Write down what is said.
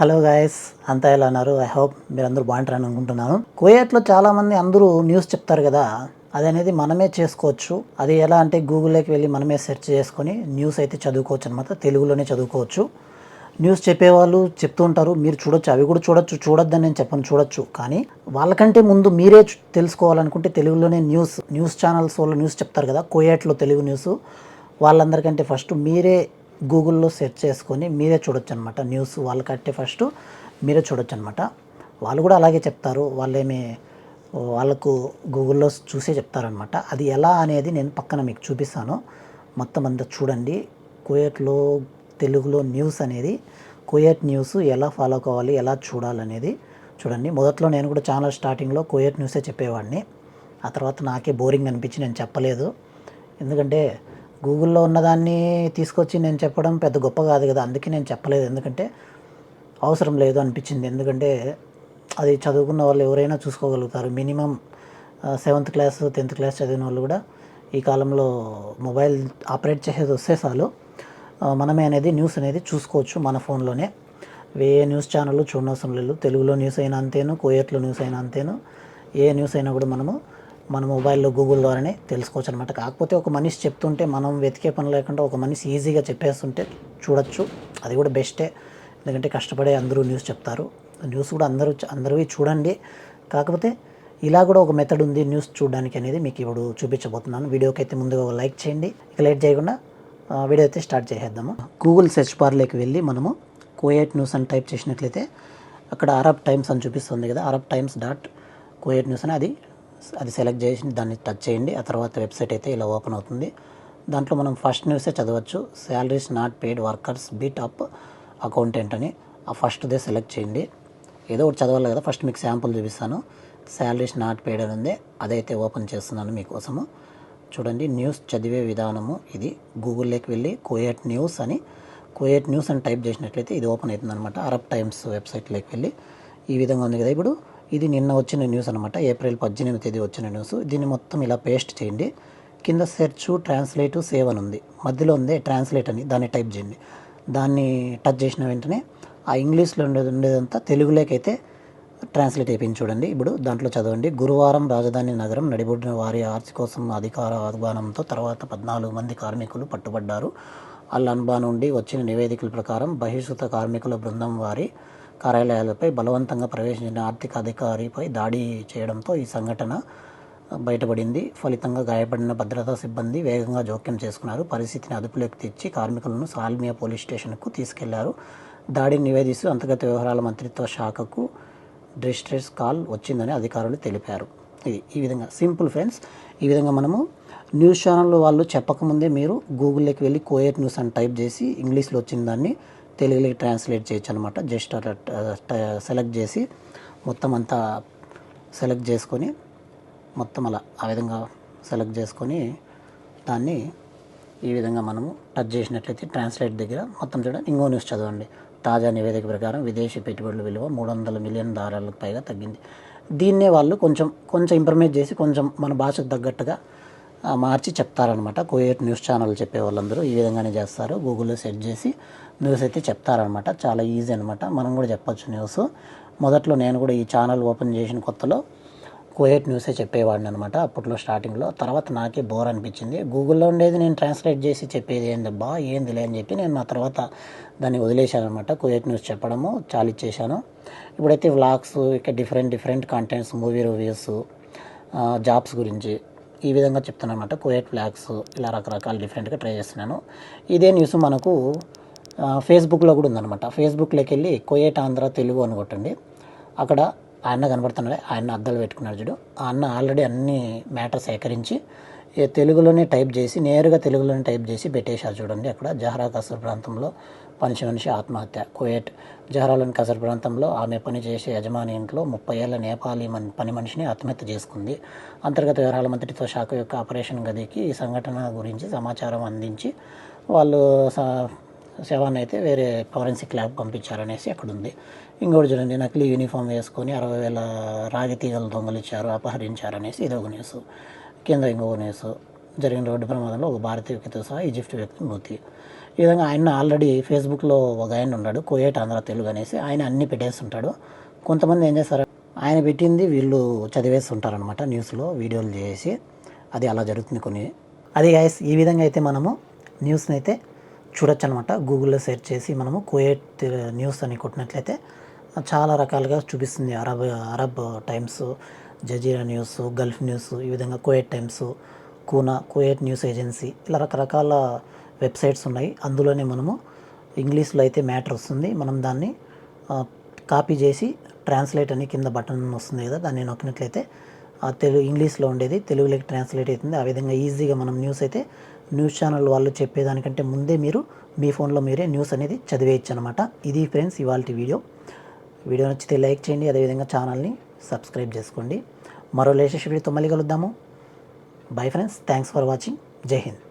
Hello guys అంతా ఎలా ఉన్నారు? ఐ హోప్ మీరు అందరూ బాగుంటారని అనుకుంటున్నాను. కోయేట్లో చాలామంది అందరూ న్యూస్ చెప్తారు కదా అది అనేది మనమే చేసుకోవచ్చు. అది ఎలా అంటే గూగుల్లోకి వెళ్ళి మనమే సెర్చ్ చేసుకొని న్యూస్ అయితే చదువుకోవచ్చు అనమాట తెలుగులోనే చదువుకోవచ్చు. న్యూస్ చెప్పేవాళ్ళు చెప్తూ ఉంటారు మీరు చూడొచ్చు అవి కూడా చూడొచ్చు చూడొద్దని నేను చెప్పను చూడొచ్చు. కానీ వాళ్ళకంటే ముందు మీరే తెలుసుకోవాలనుకుంటే తెలుగులోనే న్యూస్ న్యూస్ ఛానల్స్ వాళ్ళు న్యూస్ చెప్తారు కదా కోయేట్లో తెలుగు న్యూస్ వాళ్ళందరికంటే ఫస్ట్ మీరే గూగుల్లో సెర్చ్ చేసుకొని మీరే చూడొచ్చు అనమాట న్యూస్ కట్టే ఫస్ట్ మీరే చూడొచ్చు అనమాట వాళ్ళు కూడా అలాగే చెప్తారు. వాళ్ళేమి వాళ్ళకు గూగుల్లో చూసే చెప్తారనమాట. అది ఎలా అనేది నేను పక్కన మీకు చూపిస్తాను. మొత్తం అంతా చూడండి. కుయేట్లో తెలుగులో న్యూస్ అనేది కుయేట్ న్యూస్ ఎలా ఫాలో కావాలి ఎలా చూడాలనేది చూడండి. మొదట్లో నేను కూడా ఛానల్ స్టార్టింగ్లో కుయేట్ న్యూసే చెప్పేవాడిని. ఆ తర్వాత నాకే బోరింగ్ అనిపించి నేను చెప్పలేదు. ఎందుకంటే గూగుల్లో ఉన్నదాన్ని తీసుకొచ్చి నేను చెప్పడం పెద్ద గొప్ప కాదు కదా. అందుకే నేను చెప్పలేదు. ఎందుకంటే అవసరం లేదు అనిపించింది. ఎందుకంటే అది చదువుకున్న వాళ్ళు ఎవరైనా చూసుకోగలుగుతారు. Minimum seventh class tenth class చదివిన వాళ్ళు కూడా ఈ కాలంలో మొబైల్ ఆపరేట్ చేసేది వస్తే చాలు. మనమే అనేది న్యూస్ అనేది చూసుకోవచ్చు మన ఫోన్లోనే. ఏ న్యూస్ ఛానల్ చూడనవసరం లేదు. తెలుగులో న్యూస్ అయినా అంతేను కోయట్లో న్యూస్ అయినా అంతేను. ఏ న్యూస్ అయినా కూడా మనము మన మొబైల్లో గూగుల్ ద్వారానే తెలుసుకోవచ్చు అనమాట కాకపోతే ఒక మనిషి చెప్తుంటే మనం వెతికే పని లేకుండా ఒక మనిషి ఈజీగా చెప్పేస్తుంటే చూడొచ్చు. అది కూడా బెస్టే. ఎందుకంటే కష్టపడే అందరూ న్యూస్ చెప్తారు. న్యూస్ కూడా అందరూ అందరివి చూడండి. కాకపోతే ఇలా కూడా ఒక మెథడ్ ఉంది న్యూస్ చూడడానికి అనేది మీకు ఇప్పుడు చూపించబోతున్నాను. వీడియోకి అయితే ముందుగా ఒక లైక్ చేయండి. ఇక లేట్ చేయకుండా వీడియో అయితే స్టార్ట్ చేసేద్దాము. గూగుల్ సెర్చ్ బార్లోకి వెళ్ళి మనము కోయట్ న్యూస్ అని టైప్ చేసినట్లయితే అక్కడ అరబ్ టైమ్స్ అని చూపిస్తుంది కదా Arab Times dot Kuwait news అని అది అది సెలెక్ట్ చేసి దాన్ని టచ్ చేయండి. ఆ తర్వాత వెబ్సైట్ అయితే ఇలా ఓపెన్ అవుతుంది. దాంట్లో మనం ఫస్ట్ న్యూసే చదవచ్చు. Salaries not paid workers beat up accountant అని. ఆ ఫస్ట్దే సెలెక్ట్ చేయండి. ఏదో ఒకటి చదవాలి కదా. ఫస్ట్ మీకు శాంపుల్ చూపిస్తాను. శాలరీస్ నాట్ పెయిడ్ అని ఉంది. అదైతే ఓపెన్ చేస్తున్నాను మీకోసము. చూడండి న్యూస్ చదివే విధానము ఇది. గూగుల్లోకి వెళ్ళి కోయట్ న్యూస్ అని. కోయట్ న్యూస్ అని టైప్ చేసినట్లయితే ఇది ఓపెన్ అవుతుంది అనమాట అరబ్ టైమ్స్ వెబ్సైట్లోకి వెళ్ళి. ఈ విధంగా ఉంది కదా. ఇప్పుడు ఇది నిన్న వచ్చిన న్యూస్ అనమాట ఏప్రిల్ పద్దెనిమిది తేదీ వచ్చిన న్యూస్ దీన్ని మొత్తం ఇలా పేస్ట్ చేయండి. కింద సెర్చ్ ట్రాన్స్లేట్ సేవ్ అని ఉంది. మధ్యలో ఉంది ట్రాన్స్లేట్ అని. దాన్ని టైప్ చేయండి. దాన్ని టచ్ చేసిన వెంటనే ఆ ఇంగ్లీష్లో ఉండేది ఉండేదంతా తెలుగులోకి అయితే ట్రాన్స్లేట్ అయిపోయింది చూడండి. ఇప్పుడు దాంట్లో చదవండి. గురువారం రాజధాని నగరం నడిబొడ్డిన వారి ఆర్చి కోసం అధికార ఆహ్వానంతో తర్వాత పద్నాలుగు మంది కార్మికులు పట్టుబడ్డారు. అల్లన్బా నుండి వచ్చిన నివేదికల ప్రకారం బహిష్కృత కార్మికుల బృందం వారి కార్యాలయాలపై బలవంతంగా ప్రవేశించిన ఆర్థిక అధికారిపై దాడి చేయడంతో ఈ సంఘటన బయటపడింది. ఫలితంగా గాయపడిన భద్రతా సిబ్బంది వేగంగా జోక్యం చేసుకున్నారు. పరిస్థితిని అదుపులోకి తెచ్చి కార్మికులను సాల్మియా పోలీస్ స్టేషన్కు తీసుకెళ్ళారు. దాడిని నివేదిస్తూ అంతర్గత వ్యవహారాల మంత్రిత్వ శాఖకు డిస్ట్రెస్ కాల్ వచ్చిందని అధికారులు తెలిపారు. ఇది ఈ విధంగా. సింపుల్ ఫ్రెండ్స్ ఈ విధంగా మనము న్యూస్ ఛానల్ వాళ్ళు చెప్పకముందే మీరు గూగుల్లోకి వెళ్ళి కోయర్ న్యూస్ అని టైప్ చేసి ఇంగ్లీష్లో వచ్చిన దాన్ని తెలుగులోకి ట్రాన్స్లేట్ చేయొచ్చు అనమాట జస్ట్ అట్లా సెలెక్ట్ చేసి మొత్తం అంతా సెలెక్ట్ చేసుకొని మొత్తం అలా ఆ విధంగా సెలెక్ట్ చేసుకొని దాన్ని ఈ విధంగా మనము టచ్ చేసినట్లయితే ట్రాన్స్లేట్ దగ్గర మొత్తం చూడండి. ఇంకో న్యూస్ చదవండి. తాజా నివేదిక ప్రకారం విదేశీ పెట్టుబడుల విలువ మూడు వందల మిలియన్ డాలర్లకు పైగా తగ్గింది. దీన్నే వాళ్ళు కొంచెం కొంచెం ఇంప్రమేట్ చేసి కొంచెం మన భాషకు తగ్గట్టుగా మార్చి చెప్తారనమాట కోయేట్ న్యూస్ ఛానల్ చెప్పే వాళ్ళందరూ ఈ విధంగానే చేస్తారు. గూగుల్లో సెర్చ్ చేసి న్యూస్ అయితే చెప్తారనమాట చాలా ఈజీ అనమాట మనం కూడా చెప్పొచ్చు న్యూస్. మొదట్లో నేను కూడా ఈ ఛానల్ ఓపెన్ చేసిన కొత్తలో కోయేట్ న్యూసే చెప్పేవాడిని అనమాట అప్పట్లో స్టార్టింగ్లో. తర్వాత నాకే బోర్ అనిపించింది. గూగుల్లో ఉండేది నేను ట్రాన్స్లేట్ చేసి చెప్పేది ఏందబ్బా ఏందిలే అని చెప్పి నేను నా తర్వాత దాన్ని వదిలేశాను అనమాట కోయేట్ న్యూస్ చెప్పడము చాలా ఇచ్చేసాను ఇప్పుడైతే వ్లాగ్స్ ఇక different different contents movie reviews jobs గురించి ఈ విధంగా చెప్తున్నాను అనమాట కోయేట్ ఫ్లాగ్స్ ఇలా రకరకాల డిఫరెంట్గా ట్రై చేస్తున్నాను. ఇదే న్యూస్ మనకు ఫేస్బుక్లో కూడా ఉందన్నమాట. ఫేస్బుక్లోకి వెళ్ళి కోయేట్ ఆంధ్ర తెలుగు అని కొట్టండి. అక్కడ ఆయన కనబడుతున్నాడు. ఆయన అద్దాలు పెట్టుకున్నాడు చూడు. ఆ అన్న ఆల్రెడీ అన్ని మ్యాటర్ సేకరించి తెలుగులోనే టైప్ చేసి నేరుగా తెలుగులోనే టైప్ చేసి పెట్టేశారు చూడండి అక్కడ. జహరా కసర్ ప్రాంతంలో మనిషి మనిషి ఆత్మహత్య. కుయేట్ జహరాలోని కసర్ ప్రాంతంలో ఆమె పని చేసే యజమాని ఇంట్లో ముప్పై ఏళ్ళ నేపాలీ మన్ పని మనిషిని ఆత్మహత్య చేసుకుంది. అంతర్గత వ్యవహారాల మంత్రిత్వ శాఖ యొక్క ఆపరేషన్ గదికి ఈ సంఘటన గురించి సమాచారం అందించి వాళ్ళు స- శవాన్ని అయితే వేరే ఫారెన్సిక్ ల్యాబ్ పంపించారనేసి అక్కడ ఉంది ఇంకోటి చూడండి నకిలీ యూనిఫామ్ వేసుకొని అరవై వేల రాగి తీగలు దొంగలిచ్చారు అపహరించారనేసి ఇదొక ఒక న్యూస్. కేంద్ర ఇంకొక జరిగిన రోడ్డు ప్రమాదంలో ఒక భారతీయ వ్యక్తితో సహా ఈజిప్ట్ వ్యక్తి మృతి. ఈ విధంగా ఆయన ఆల్రెడీ ఫేస్బుక్లో ఒక ఆయన ఉన్నాడు కోయేట్ ఆంధ్ర తెలుగు అనేసి ఆయన అన్ని పెట్టేస్తుంటాడు. కొంతమంది ఏం చేస్తారు ఆయన పెట్టింది వీళ్ళు చదివేస్తుంటారనమాట న్యూస్లో వీడియోలు చేసి. అది అలా జరుగుతుంది కొన్ని. అది గైస్ ఈ విధంగా అయితే మనము న్యూస్ని అయితే చూడొచ్చు అనమాట గూగుల్లో సెర్చ్ చేసి మనము కోయేట్ న్యూస్ అని కొట్టినట్లయితే చాలా రకాలుగా చూపిస్తుంది. Arab Arab Times Jazeera news Gulf News ఈ విధంగా Kuwait Times KUNA Kuwait news agency ఇలా రకరకాల వెబ్సైట్స్ ఉన్నాయి. అందులోనే మనము ఇంగ్లీష్లో అయితే మ్యాటర్ వస్తుంది. మనం దాన్ని కాపీ చేసి ట్రాన్స్లేట్ అని కింద బటన్ వస్తుంది కదా దాన్ని నొక్కినట్లయితే తెలుగు ఇంగ్లీష్లో ఉండేది తెలుగులోకి ట్రాన్స్లేట్ అవుతుంది. ఆ విధంగా ఈజీగా మనం న్యూస్ అయితే న్యూస్ ఛానల్ వాళ్ళు చెప్పేదానికంటే ముందే మీరు మీ ఫోన్లో మీరే న్యూస్ అనేది చదివేయచ్చు అనమాట ఇది ఫ్రెండ్స్ ఇవాళ వీడియో. వీడియో నచ్చితే లైక్ చేయండి అదేవిధంగా ఛానల్ని సబ్స్క్రైబ్ చేసుకోండి. మరో లేటెస్ట్ వీడియోతో మళ్ళీ కలుద్దాము. Bye friends thanks for watching Jai Hind